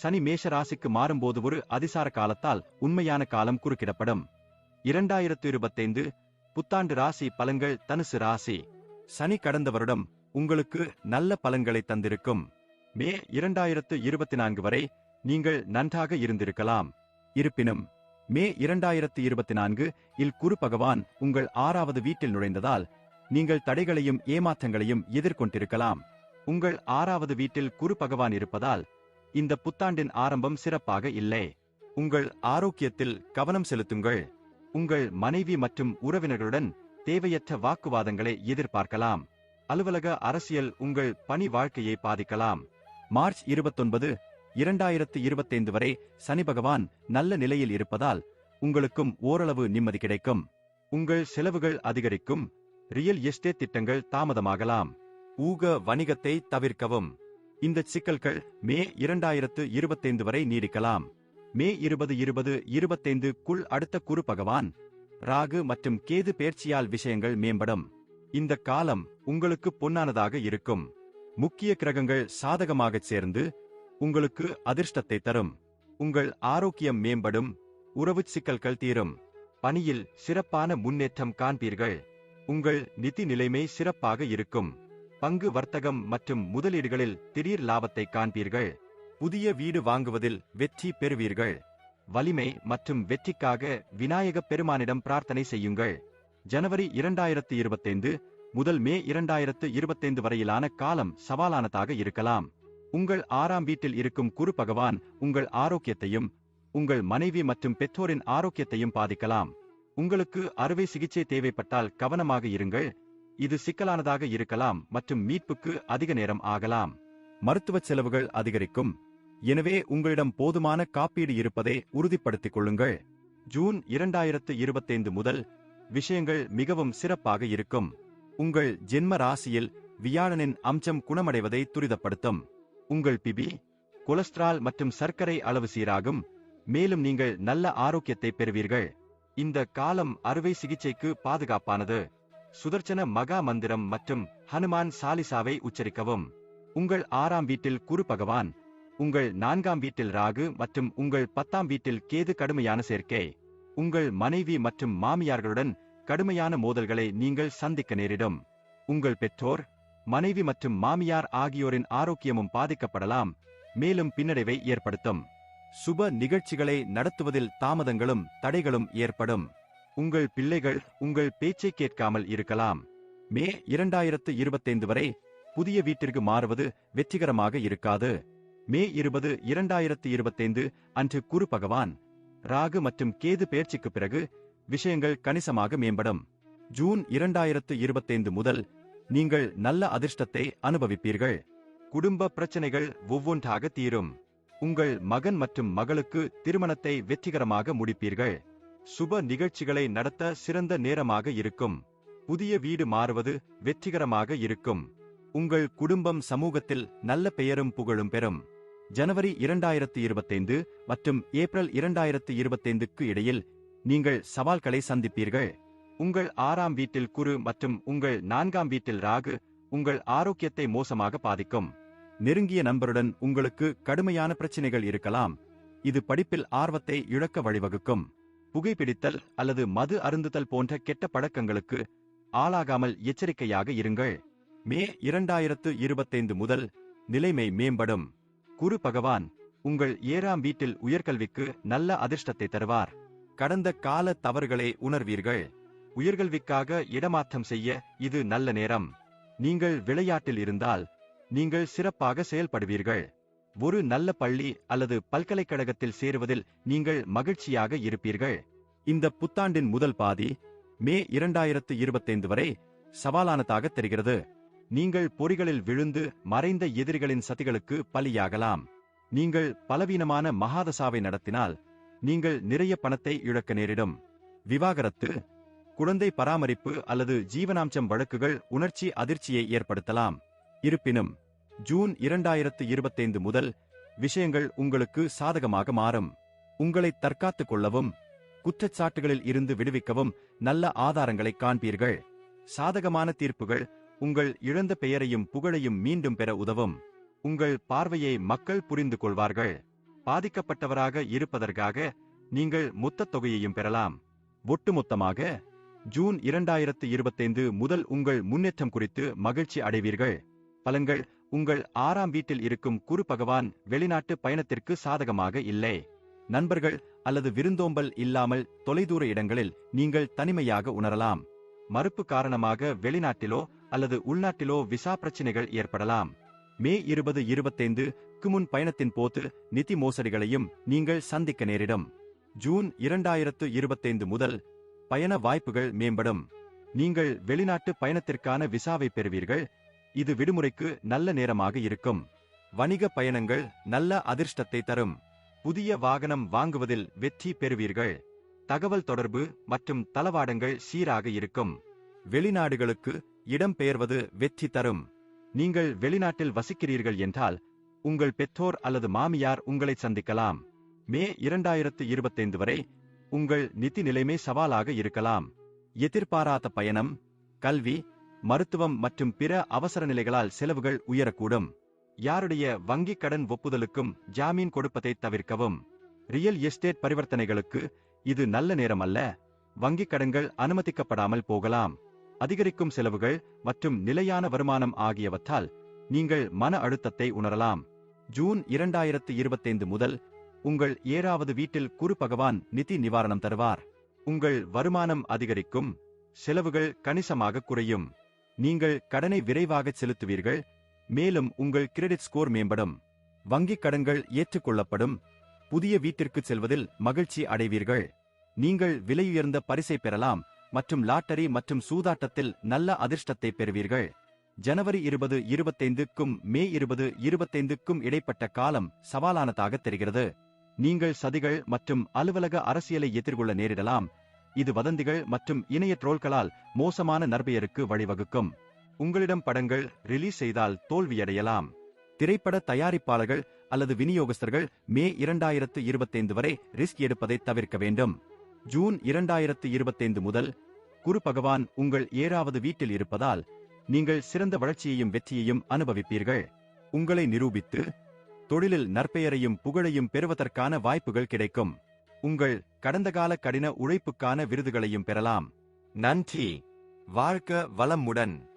சனி மேஷ ராசிக்கு மாறும்போது ஒரு அதிசார காலத்தால் உண்மையான காலம் குறுக்கிடப்படும். இரண்டாயிரத்து இருபத்தைந்து புத்தாண்டு ராசி பலன்கள் தனுசு ராசி. சனி கடந்த வருடம் உங்களுக்கு நல்ல பலன்களை தந்திருக்கும். மே இரண்டாயிரத்து இருபத்தி நான்கு வரை நீங்கள் நன்றாக இருந்திருக்கலாம். இருப்பினும் மே இரண்டாயிரத்து இருபத்தி நான்கு இல் குரு பகவான் உங்கள் ஆறாவது வீட்டில் நுழைந்ததால் நீங்கள் தடைகளையும் ஏமாற்றங்களையும் எதிர்கொண்டிருக்கலாம். உங்கள் ஆறாவது வீட்டில் குரு பகவான் இருப்பதால் இந்த புத்தாண்டின் ஆரம்பம் சிறப்பாக இல்லை. உங்கள் ஆரோக்கியத்தில் கவனம் செலுத்துங்கள். உங்கள் மனைவி மற்றும் உறவினர்களுடன் தேவையற்ற வாக்குவாதங்களை எதிர்பார்க்கலாம். அலுவலக அரசியல் உங்கள் பணி வாழ்க்கையை பாதிக்கலாம். மார்ச் இருபத்தொன்பது இரண்டாயிரத்து இருபத்தைந்து வரை சனி பகவான் நல்ல நிலையில் இருப்பதால் உங்களுக்கும் ஓரளவு நிம்மதி கிடைக்கும். உங்கள் செலவுகள் அதிகரிக்கும். ரியல் எஸ்டேட் திட்டங்கள் தாமதமாகலாம். ஊக வணிகத்தை தவிர்க்கவும். இந்த சிக்கல்கள் மே இரண்டாயிரத்து இருபத்தைந்து வரை நீடிக்கலாம். மே இருபது இருபது இருபத்தைந்து குள் அடுத்த குரு பகவான் ராகு மற்றும் கேது பேர்ச்சியால் விஷயங்கள் மேம்படும். இந்த காலம் உங்களுக்கு பொன்னானதாக இருக்கும். முக்கிய கிரகங்கள் சாதகமாகச் சேர்ந்து உங்களுக்கு அதிர்ஷ்டத்தை தரும். உங்கள் ஆரோக்கியம் மேம்படும். உறவுச் சிக்கல்கள் தீரும். பணியில் சிறப்பான முன்னேற்றம் காண்பீர்கள். உங்கள் நிதி நிலைமை சிறப்பாக இருக்கும். பங்கு வர்த்தகம் மற்றும் முதலீடுகளில் திடீர் லாபத்தை காண்பீர்கள். புதிய வீடு வாங்குவதில் வெற்றி பெறுவீர்கள். வலிமை மற்றும் வெற்றிக்காக விநாயகப் பெருமானிடம் பிரார்த்தனை செய்யுங்கள். ஜனவரி இரண்டாயிரத்து இருபத்தைந்து முதல் மே இரண்டாயிரத்து இருபத்தைந்து வரையிலான காலம் சவாலானதாக இருக்கலாம். உங்கள் ஆறாம் வீட்டில் இருக்கும் குரு பகவான் உங்கள் ஆரோக்கியத்தையும் உங்கள் மனைவி மற்றும் பெற்றோரின் ஆரோக்கியத்தையும் பாதிக்கலாம். உங்களுக்கு அறுவை சிகிச்சை தேவைப்பட்டால் கவனமாக இருங்கள். இது சிக்கலானதாக இருக்கலாம் மற்றும் மீட்புக்கு அதிக நேரம் ஆகலாம். மருத்துவ செலவுகள் அதிகரிக்கும். எனவே உங்களிடம் போதுமான காப்பீடு இருப்பதை உறுதிப்படுத்திக் கொள்ளுங்கள். ஜூன் இரண்டாயிரத்து இருபத்தைந்து முதல் விஷயங்கள் மிகவும் சிறப்பாக இருக்கும். உங்கள் ஜென்ம ராசியில் வியாழனின் அம்சம் குணமடைவதை துரிதப்படுத்தும். உங்கள் பிபி கொலஸ்ட்ரால் மற்றும் சர்க்கரை அளவு சீராகும். மேலும் நீங்கள் நல்ல ஆரோக்கியத்தை பெறுவீர்கள். இந்த காலம் அறுவை சிகிச்சைக்கு பாதுகாப்பானது. சுதர்சன மகா மந்திரம் மற்றும் ஹனுமான் சாலிசாவை உச்சரிக்கவும். உங்கள் ஆறாம் வீட்டில் குரு பகவான் உங்கள் நான்காம் வீட்டில் ராகு மற்றும் உங்கள் பத்தாம் வீட்டில் கேது கடுமையான சேர்க்கை. உங்கள் மனைவி மற்றும் மாமியார்களுடன் கடுமையான மோதல்களை நீங்கள் சந்திக்க நேரிடும். உங்கள் பெற்றோர் மனைவி மற்றும் மாமியார் ஆகியோரின் ஆரோக்கியமும் பாதிக்கப்படலாம் மேலும் பின்னடைவை ஏற்படுத்தும். சுப நிகழ்ச்சிகளை நடத்துவதில் தாமதங்களும் தடைகளும் ஏற்படும். உங்கள் பிள்ளைகள் உங்கள் பேச்சை கேட்காமல் இருக்கலாம். மே இரண்டாயிரத்து இருபத்தைந்து வரை புதிய வீட்டிற்கு மாறுவது வெற்றிகரமாக இருக்காது. மே இருபது இரண்டாயிரத்து இருபத்தைந்து அன்று குரு பகவான் ராகு மற்றும் கேது பயிற்சிக்கு பிறகு விஷயங்கள் கணிசமாக மேம்படும். ஜூன் இரண்டாயிரத்து இருபத்தைந்து முதல் நீங்கள் நல்ல அதிர்ஷ்டத்தை அனுபவிப்பீர்கள். குடும்ப பிரச்சனைகள் ஒவ்வொன்றாக தீரும். உங்கள் மகன் மற்றும் மகளுக்கு திருமணத்தை வெற்றிகரமாக முடிப்பீர்கள். சுப நிகழ்ச்சிகளை நடத்த சிறந்த நேரமாக இருக்கும். புதிய வீடு மாறுவது வெற்றிகரமாக இருக்கும். உங்கள் குடும்பம் சமூகத்தில் நல்ல பெயரும் புகழும் பெறும். ஜனவரி இரண்டாயிரத்து இருபத்தைந்து மற்றும் ஏப்ரல் இரண்டாயிரத்து இருபத்தைந்துக்கு இடையில் நீங்கள் சவால்களை சந்திப்பீர்கள். உங்கள் ஆறாம் வீட்டில் குரு மற்றும் உங்கள் நான்காம் வீட்டில் ராகு உங்கள் ஆரோக்கியத்தை மோசமாக பாதிக்கும். நெருங்கிய நண்பருடன் உங்களுக்கு கடுமையான பிரச்சனைகள் இருக்கலாம். இது படிப்பில் ஆர்வத்தை இழக்க வழிவகுக்கும். புகைப்பிடித்தல் அல்லது மது அருந்துதல் போன்ற கெட்ட பழக்கங்களுக்கு ஆளாகாமல் எச்சரிக்கையாக இருங்கள். மே இரண்டாயிரத்து இருபத்தைந்து முதல் நிலைமை மேம்படும். குரு பகவான் உங்கள் ஏழாம் வீட்டில் உயர்கல்விக்கு நல்ல அதிர்ஷ்டத்தை தருவார். கடந்த கால தவறுகளை உணர்வீர்கள். உயர்கல்விக்காக இடமாற்றம் செய்ய இது நல்ல நேரம். நீங்கள் விளையாட்டில் இருந்தால் நீங்கள் சிறப்பாக செயல்படுவீர்கள். ஒரு நல்ல பள்ளி அல்லது பல்கலைக்கழகத்தில் சேருவதில் நீங்கள் மகிழ்ச்சியாக இருப்பீர்கள். இந்த புத்தாண்டின் முதல் பாதி மே இரண்டாயிரத்து இருபத்தைந்து வரை சவாலானதாக தெரிகிறது. நீங்கள் பொறிகளில் விழுந்து மறைந்த எதிரிகளின் சதிகளுக்கு பலியாகலாம். நீங்கள் பலவீனமான மகாதசாவை நடத்தினால் நீங்கள் நிறைய பணத்தை இழக்க நேரிடும். விவாகரத்து குழந்தை பராமரிப்பு அல்லது ஜீவனாம்சம் வழக்குகள் உணர்ச்சி அதிர்ச்சியை ஏற்படுத்தலாம். இருப்பினும் ஜூன் இரண்டாயிரத்து இருபத்தைந்து முதல் விஷயங்கள் உங்களுக்கு சாதகமாக மாறும். உங்களை தற்காத்துக் கொள்ளவும் குற்றச்சாட்டுகளில் இருந்து விடுவிக்கவும் நல்ல ஆதாரங்களை காண்பீர்கள். சாதகமான தீர்ப்புகள் உங்கள் இழந்த பெயரையும் புகழையும் மீண்டும் பெற உதவும். உங்கள் பார்வையை மக்கள் புரிந்து கொள்வார்கள். பாதிக்கப்பட்டவராக இருப்பதற்காக நீங்கள் மொத்த தொகையையும் பெறலாம். ஒட்டுமொத்தமாக ஜூன் இரண்டாயிரத்து இருபத்தைந்து முதல் உங்கள் முன்னேற்றம் குறித்து மகிழ்ச்சி அடைவீர்கள். பலன்கள் உங்கள் ஆறாம் வீட்டில் இருக்கும் குரு பகவான் வெளிநாட்டு பயணத்திற்கு சாதகமாக இல்லை. நண்பர்கள் அல்லது விருந்தோம்பல் இல்லாமல் தொலைதூர இடங்களில் நீங்கள் தனிமையாக உணரலாம். மறுப்பு காரணமாக வெளிநாட்டிலோ அல்லது உள்நாட்டிலோ விசா பிரச்சினைகள் ஏற்படலாம். மே இருபது இருபத்தைந்து முன் பயணத்தின் போது நிதி மோசடிகளையும் நீங்கள் சந்திக்க நேரிடும். ஜூன் இரண்டாயிரத்து இருபத்தைந்து முதல் பயண வாய்ப்புகள் மேம்படும். நீங்கள் வெளிநாட்டு பயணத்திற்கான விசாவை பெறுவீர்கள். இது விடுமுறைக்கு நல்ல நேரமாக இருக்கும். வணிக பயணங்கள் நல்ல அதிர்ஷ்டத்தை தரும். புதிய வாகனம் வாங்குவதில் வெற்றி பெறுவீர்கள். தகவல் தொடர்பு மற்றும் தளவாடங்கள் சீராக இருக்கும். வெளிநாடுகளுக்கு இடம்பெயர்வது வெற்றி தரும். நீங்கள் வெளிநாட்டில் வசிக்கிறீர்கள் என்றால் உங்கள் பெற்றோர் அல்லது மாமியார் உங்களை சந்திக்கலாம். மே இரண்டாயிரத்து இருபத்தைந்து வரை உங்கள் நிதி நிலைமை சவாலாக இருக்கலாம். எதிர்பாராத பயணம் கல்வி மருத்துவம் மற்றும் பிற அவசர நிலைகளால் செலவுகள் உயரக்கூடும். யாருடைய வங்கிக் கடன் ஒப்புதலுக்கும் ஜாமீன் கொடுப்பதை தவிர்க்கவும். ரியல் எஸ்டேட் பரிவர்த்தனைகளுக்கு இது நல்ல நேரம் அல்ல வங்கிக் கடன்கள் அனுமதிக்கப்படாமல் போகலாம். அதிகரிக்கும் செலவுகள் மற்றும் நிலையான வருமானம் ஆகியவற்றால் நீங்கள் மன அழுத்தத்தை உணரலாம். ஜூன் இரண்டாயிரத்து இருபத்தைந்து முதல் உங்கள் ஏழாவது வீட்டில் குரு பகவான் நிதி நிவாரணம் தருவார். உங்கள் வருமானம் அதிகரிக்கும். செலவுகள் கணிசமாக குறையும். நீங்கள் கடனை விரைவாக செலுத்துவீர்கள். மேலும் உங்கள் கிரெடிட் ஸ்கோர் மேம்படும். வங்கிக் கடன்கள் ஏற்றுக்கொள்ளப்படும். புதிய வீட்டிற்கு செல்வதில் மகிழ்ச்சி அடைவீர்கள். நீங்கள் விலையுயர்ந்த பரிசை பெறலாம் மற்றும் லாட்டரி மற்றும் சூதாட்டத்தில் நல்ல அதிர்ஷ்டத்தை பெறுவீர்கள். ஜனவரி இருபது இருபத்தைந்துக்கும் மே இருபது இருபத்தைந்துக்கும் இடைப்பட்ட காலம் சவாலானதாக தெரிகிறது. நீங்கள் சதிகள் மற்றும் அலுவலக அரசியலை எதிர்கொள்ள நேரிடலாம். இது வதந்திகள் மற்றும் இணைய ட்ரோல்களால் மோசமான நற்பெயருக்கு வழிவகுக்கும். உங்களிடம் படங்கள் ரிலீஸ் செய்தால் தோல்வியடையலாம். திரைப்பட தயாரிப்பாளர்கள் அல்லது விநியோகஸ்தர்கள் மே இரண்டாயிரத்து இருபத்தைந்து வரை ரிஸ்க் எடுப்பதை தவிர்க்க வேண்டும். ஜூன் இரண்டாயிரத்து இருபத்தைந்து முதல் குரு பகவான் உங்கள் ஏழாவது வீட்டில் இருப்பதால் நீங்கள் சிறந்த வளர்ச்சியையும் வெற்றியையும் அனுபவிப்பீர்கள். உங்களை நிரூபித்து தொழிலில் நற்பெயரையும் புகழையும் பெறுவதற்கான வாய்ப்புகள் கிடைக்கும். உங்கள் கடந்த கால கடின உழைப்புக்கான விருதுகளையும் பெறலாம். நன்றி. வாழ்க்க வளமுடன்.